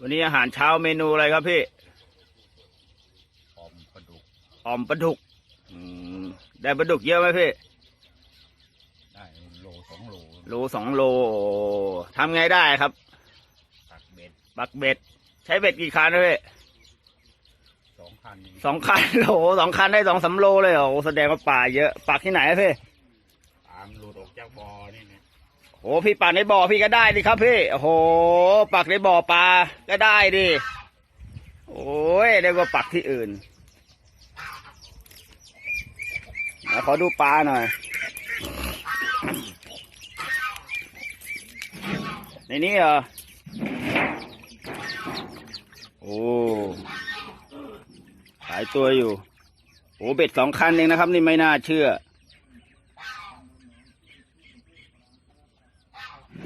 วันนี้อาหารเช้าเมนูอะไรครับพี่ออมปลาดุกอ่อมปลาดุกอืมได้ปลาดุกเยอะไหมพี่ ได้โลสองโลโลสองโลโอ้ทำไงได้ครับตักเบ็ดปักเบ็ด ใช้เบ็ดกี่คันนะพี่สองคันนี่สองคันโอ้โหสองคันได้สองสามโลเลยเหรอโอ้แสดงว่าป่าเยอะปักที่ไหนอะพี่ตามหลุดออกจากบ่อนี่นะ โอ้พี่ปักในบ่อพี่ก็ได้ดิครับพี่โอ้โหปักในบ่อปลาก็ได้ดิโอ้ยได้กว่าปักที่อื่นเดี๋ยวขอดูปลาหน่อย ในนี้เหรอโอ้หลายตัวอยู่โอ้เบ็ดสองคันเองนะครับ นี่ไม่น่าเชื่อ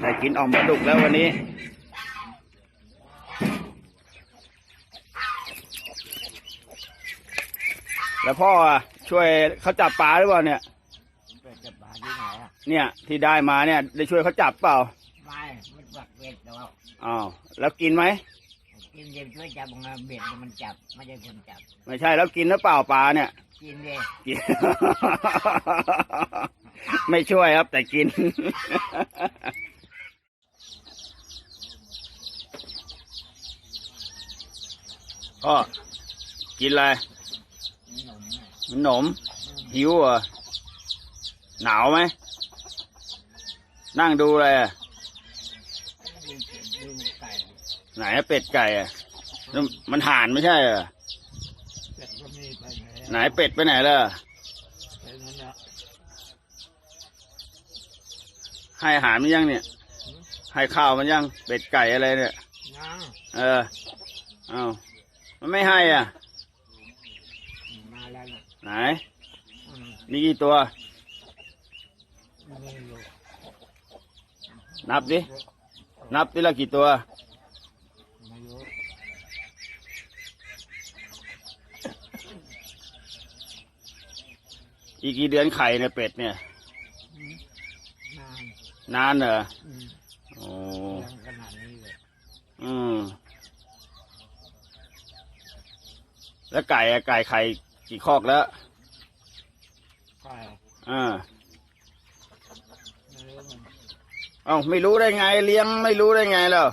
ได้ กินอ่อมปลาดุกแล้ววันนี้ แล้วพ่ออะช่วยเขาจับปลาหรือเปล่าเนี่ยเป็ดจะปลาที่ไหนอะเนี่ยที่ได้มาเนี่ยได้ช่วยเขาจับเปล่าไม่มันปักเบ็ดแต่ว่าอ้าวแล้วกินไหมกินเดี๋ยวช่วยจับงาเบ็ดมันจับไม่ใช่คนจับ ไม่ใช่แล้วกินหรือเปล่าปลาเนี่ย กินเลยกิน ไม่ช่วยครับแต่กิน พ่อกินอะไรขนมน่ะขนม หิวเหรอหนาวไหม นั่งดูอะไรอะดูเป็ดดูไก่ไหนอะเป็ดไก่อะนั่นมันห่านไม่ใช่เหรอเป็ดก็มีไปไหนไหนเป็ดไปไหนล่ะไปนั่นละให้อาหารมันยังเนี่ย ให้ข้าวมันยัง เป็ดไก่อะไรเนี่ย น้า เออ เอา มันไม่ให้อะ มาแล้วนะไหน อืมนี่กี่ตัวมีอยู่นับดิ นับดิละกี่ตัว ไม่รู้อีกกี่เดือนไข่เนี่ยเป็ดเนี่ย อืมนานนานเหรออืมโอ้ ยังขนาดนี้เลยอืม แล้วไก่อะไก่ไข่กี่คอกแล้วไก่อ่าไม่รู้มันเอ้าไม่รู้ได้ไง เลี้ยงไม่รู้ได้ไงแล้ว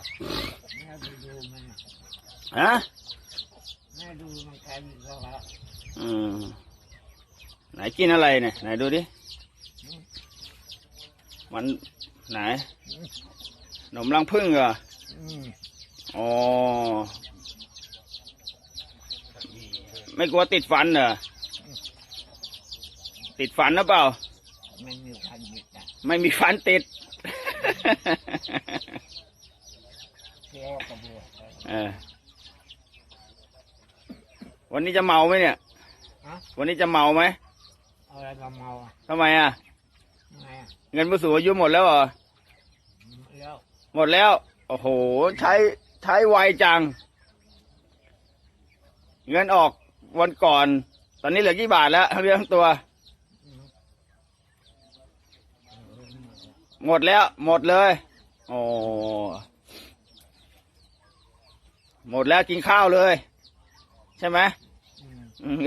แม่ไปดูมันน่ะฮะแม่ดูมันใครมีก็แล้วอืมไหนกินอะไรเนี่ยไหนดูดิมันไหนขนมรังพึ่งเหรออืมอ๋อ ไม่กลัวติดฟันเหรอติดฟันหรือเปล่า ไม่มีพันบิดอะไม่มีฟันติดเที่ยวกระบวกไปเออวันนี้จะเมาไหมเนี่ย ฮะวันนี้จะเมาไหมเอาอะไรมาเมาอะทำไมอะ ไงอะเงินผู้สูงอายุหมดแล้วเหรอ แล้วหมดแล้ว โอ้โห ใช้ใช้ไวจัง เงินออก วันก่อน ตอนนี้เหลือกี่บาทแล้วทั้งเรื่องทั้งตัวอืมเออหมดแล้ว หมดเลย โอ้หมดแล้วกินข้าวเลย ใช่ไหมอืมอืม